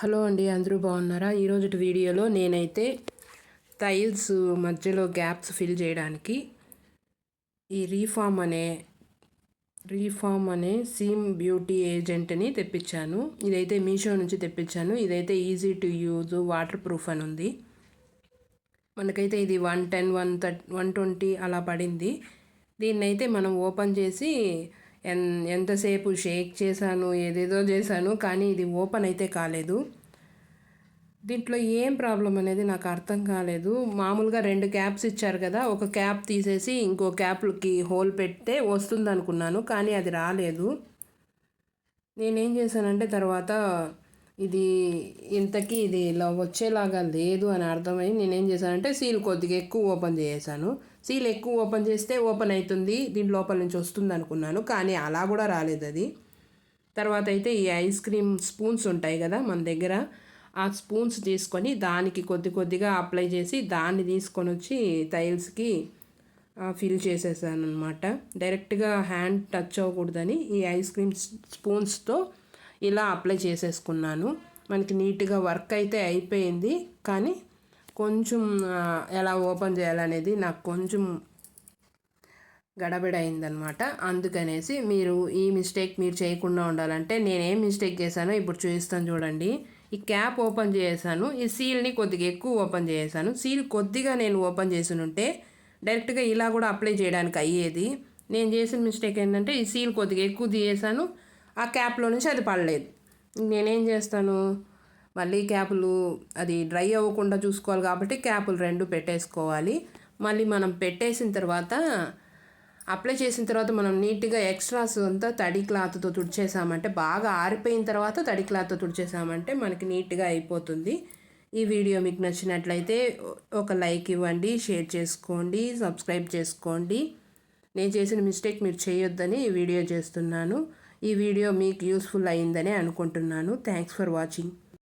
Hello అండి అందరూ బాగున్నారా? ఈరోజు వీడియోలో నేనైతే టైల్స్ మధ్యలో గ్యాప్స్ ఫిల్ చేయడానికి ఈ రీఫామ్ అనే రీఫామ్ అనే సీమ్ బ్యూటీ ఏజెంట్ని తెప్పించాను. ఇదైతే మీషో నుంచి తెప్పించాను. ఇదైతే easy to use water proof అని ఉంది. మనకైతే ఇది one ten one thirty one twenty అలా పడింది. దీన్నైతే మనం ఓపెన్ చేసి ఎన్ ఎంతసేపు షేక్ చేశాను ఏదేదో చేశాను కానీ ఇది ఓపెన్ అయితే కాలేదు. దీంట్లో ఏం ప్రాబ్లం అనేది నాకు అర్థం కాలేదు. మామూలుగా రెండు క్యాప్స్ ఇచ్చారు కదా ఒక క్యాప్ తీసేసి ఇంకో క్యాప్కి హోల్ పెడితే వస్తుంది అనుకున్నాను కానీ అది రాలేదు. నేనేం చేశానంటే తర్వాత ఇది ఇంతకీ ఇది ఇలా వచ్చేలాగా లేదు అని అర్థమై నేనేం చేశానంటే సీల్ కొద్దిగా ఎక్కువ ఓపెన్ చేసాను సీల్ ఎక్కువ ఓపెన్ చేస్తే ఓపెన్ అవుతుంది దీని లోపల నుంచి వస్తుంది అనుకున్నాను కానీ అలా కూడా రాలేదు అది. తర్వాత అయితే ఈ ఐస్ క్రీమ్ స్పూన్స్ ఉంటాయి కదా మన దగ్గర ఆ స్పూన్స్ తీసుకొని దానికి కొద్ది కొద్దిగా అప్లై చేసి దాన్ని తీసుకొని వచ్చి టైల్స్కి ఫిల్ చేసేసాను అనమాట డైరెక్ట్గా హ్యాండ్ టచ్ అవ్వకూడదని ఈ ఐస్ క్రీమ్ స్పూన్స్తో ఇలా అప్లై చేసేసుకున్నాను. మనకి నీట్గా వర్క్ అయితే అయిపోయింది. కానీ కొంచెం ఎలా ఓపెన్ చేయాలనేది నాకు కొంచెం గడబిడ అయిందనమాట అందుకనేసి మీరు ఈ మిస్టేక్ మీరు చేయకుండా ఉండాలంటే నేనేం మిస్టేక్ చేశానో ఇప్పుడు చూపిస్తాను చూడండి. ఈ క్యాప్ ఓపెన్ చేశాను. ఈ సీల్ని కొద్దిగా ఎక్కువ ఓపెన్ చేశాను. సీల్ కొద్దిగా నేను ఓపెన్ చేసి ఉంటే డైరెక్ట్గా ఇలా కూడా అప్లై చేయడానికి అయ్యేది. నేను చేసిన మిస్టేక్ ఏంటంటే ఈ సీల్ కొద్దిగా ఎక్కువ తీసేసాను ఆ క్యాప్లో నుంచి అది పడలేదు. నేనేం చేస్తాను? మళ్ళీ క్యాపులు అది డ్రై అవ్వకుండా చూసుకోవాలి కాబట్టి క్యాపులు రెండు పెట్టేసుకోవాలి. మళ్ళీ మనం పెట్టేసిన తర్వాత అప్లై చేసిన తర్వాత మనం నీట్గా ఎక్స్ట్రాస్ అంతా తడి క్లాత్తో తుడిచేసామంటే బాగా ఆరిపోయిన తర్వాత తడి క్లాత్తో తుడిచేసామంటే మనకి నీట్గా అయిపోతుంది. ఈ వీడియో మీకు నచ్చినట్లయితే ఒక లైక్ ఇవ్వండి షేర్ చేసుకోండి సబ్స్క్రైబ్ చేసుకోండి. నేను చేసిన మిస్టేక్ మీరు చేయొద్దని ఈ వీడియో చేస్తున్నాను. ఈ వీడియో మీకు యూస్ఫుల్ అయిందని అనుకుంటున్నాను. Thanks for watching